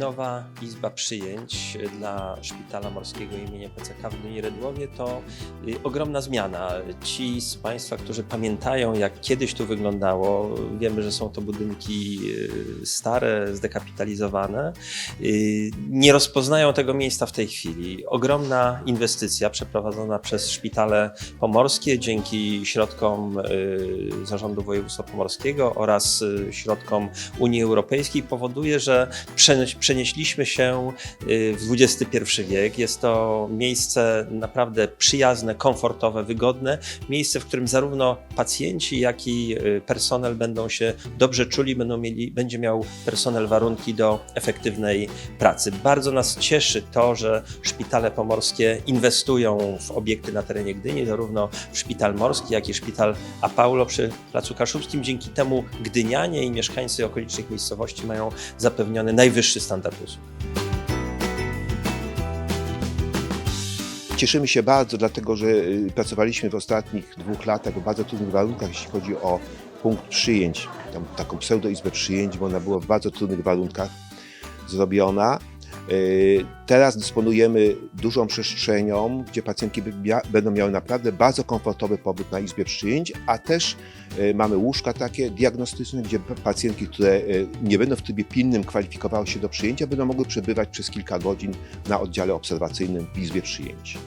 Nowa Izba Przyjęć dla Szpitala Morskiego imienia PCK w Gdyni Redłowie to y, ogromna zmiana. Ci z Państwa, którzy pamiętają jak kiedyś tu wyglądało, wiemy, że są to budynki y, stare, zdekapitalizowane, y, nie rozpoznają tego miejsca w tej chwili. Ogromna inwestycja przeprowadzona przez Szpitale Pomorskie dzięki środkom Zarządu Województwa Pomorskiego oraz środkom Unii Europejskiej powoduje, że przenieś- przenieśliśmy się y, w XXI wiek. Jest to miejsce naprawdę przyjazne, komfortowe, wygodne. Miejsce, w którym zarówno pacjenci, jak i y, personel będą się dobrze czuli, będą mieli, będzie miał personel warunki do efektywnej pracy. Bardzo nas cieszy to, że szpitale pomorskie inwestują w obiekty na terenie Gdyni, zarówno w Szpital Morski, jak i Szpital Apaulo przy Placu Kaszubskim. Dzięki temu Gdynianie i mieszkańcy okolicznych miejscowości mają zapewniony najwyższy standard usług. Cieszymy się bardzo, dlatego że y, pracowaliśmy w ostatnich dwóch latach w bardzo trudnych warunkach, jeśli chodzi o punkt przyjęć, tam taką pseudoizbę przyjęć, bo ona była w bardzo trudnych warunkach zrobiona. Y, Teraz dysponujemy dużą przestrzenią, gdzie pacjentki będą miały naprawdę bardzo komfortowy pobyt na izbie przyjęć, a też y, mamy łóżka takie diagnostyczne, gdzie pacjentki, które y, nie będą w trybie pilnym kwalifikowały się do przyjęcia, będą mogły przebywać przez kilka godzin na oddziale obserwacyjnym w izbie przyjęć.